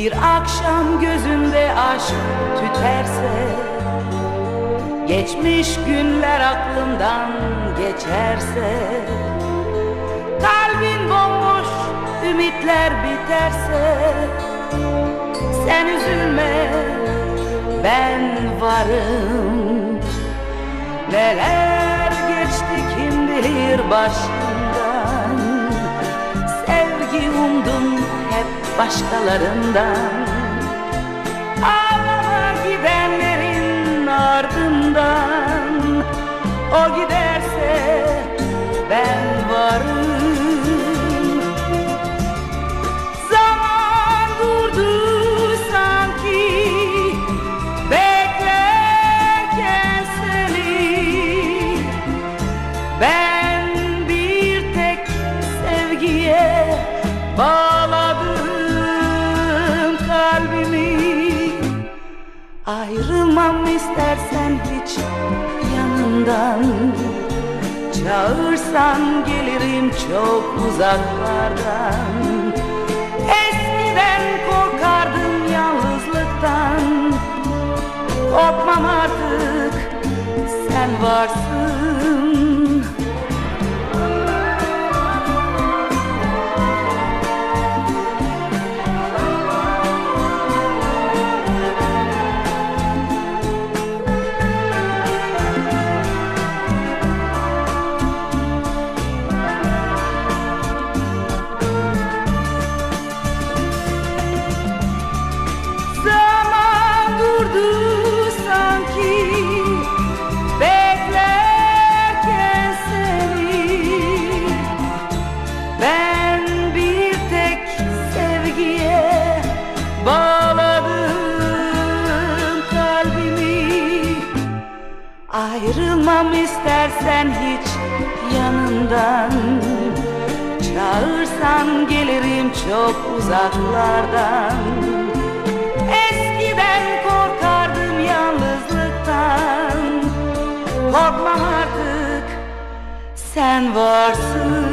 Bir akşam gözünde aşk tüterse Geçmiş günler aklından geçerse Kalbin bomboş ümitler biterse Sen üzülme ben varım. Neler geçti kim bilir başından Sevgi umdum hep başkalarından O giderse ben varım. Zaman durdu sanki Beklerken seni Ben bir tek sevgiye bağladım Ayrılmam istersen hiç yanından. Çağırsan gelirim çok uzaklardan. Eskiden korkardım yalnızlıktan. Korkmam artık sen varsın Ayrılmam istersen hiç yanından Çağırsan gelirim çok uzaklardan. Eskiden korkardım yalnızlıktan. Korkmam artık sen varsın